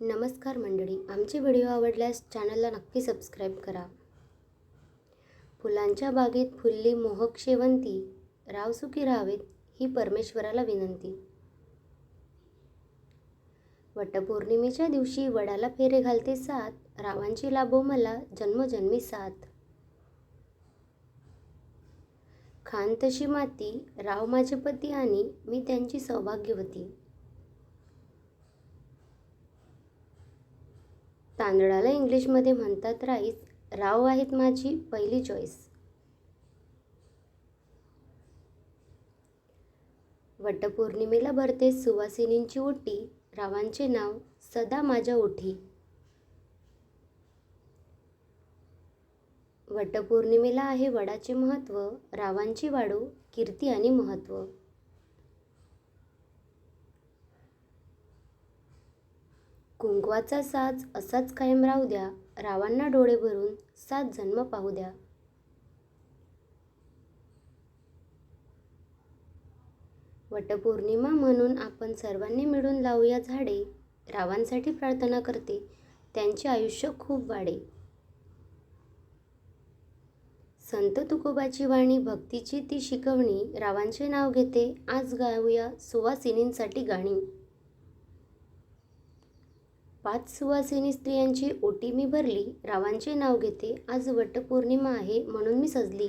नमस्कार मंडळी आमचे व्हिडिओ आवडल्यास चॅनलला नक्की सबस्क्राईब करा. फुलांच्या बागेत फुलली मोहक शेवंती राव सुखी राहावेत ही परमेश्वराला विनंती. वटपौर्णिमेच्या दिवशी वडाला फेरे घालते साथ रावांची लाभो मला जन्मोजन्मी साथ खान तशी माती राव माझे पती आणि मी त्यांची सौभाग्यवती. तांदळाला इंग्लिशमध्ये म्हणतात राईस. राव आहेत माझी पहिली चॉईस वटपौर्णिमेला भरते सुवासिनींची ओटी रावांचे नाव सदा माझ्या ओठी वटपौर्णिमेला आहे वडाचे महत्त्व रावांची वाढू कीर्ती आणि महत्त्व कुंकवाचा साज असाच कायम राहू द्या. रावांना डोळे भरून सात जन्म पाहू द्या. वटपौर्णिमा म्हणून आपण सर्वांनी मिळून लावूया झाडे. रावांसाठी प्रार्थना करते. त्यांचे आयुष्य खूप वाढे. संत तुकोबाची वाणी भक्तीची ती शिकवणी रावांचे नाव घेते. आज गाऊया सुवासिनींसाठी गाणी. पाच सुवासिनी स्त्रियांची ओटी मी भरली रावांचे नाव घेते आज वटपौर्णिमा आहे म्हणून मी सजली.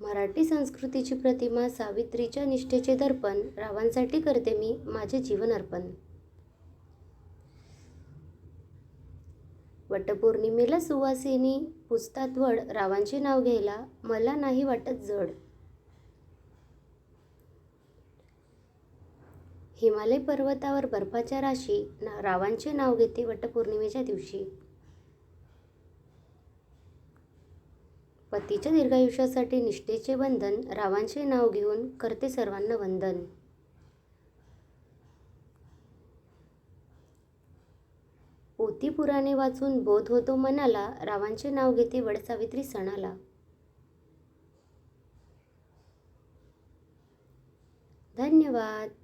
मराठी संस्कृतीची प्रतिमा सावित्रीच्या निष्ठेचे दर्पण रावांसाठी करते मी माझे जीवन अर्पण. वटपौर्णिमेला सुवासिनी पुस्तात वड रावांचे नाव घ्यायला मला नाही वाटत जड. हिमालय पर्वतावर बर्फाच्या राशी ना रावांचे नाव घेते वटपौर्णिमेच्या दिवशी. पतीच्या दीर्घायुष्यासाठी निष्ठेचे बंधन रावांचे नाव घेऊन करते सर्वांना वंदन. पोती पुराणे वाचून बोध होतो मनाला रावांचे नाव घेते वडसावित्री सणाला. धन्यवाद.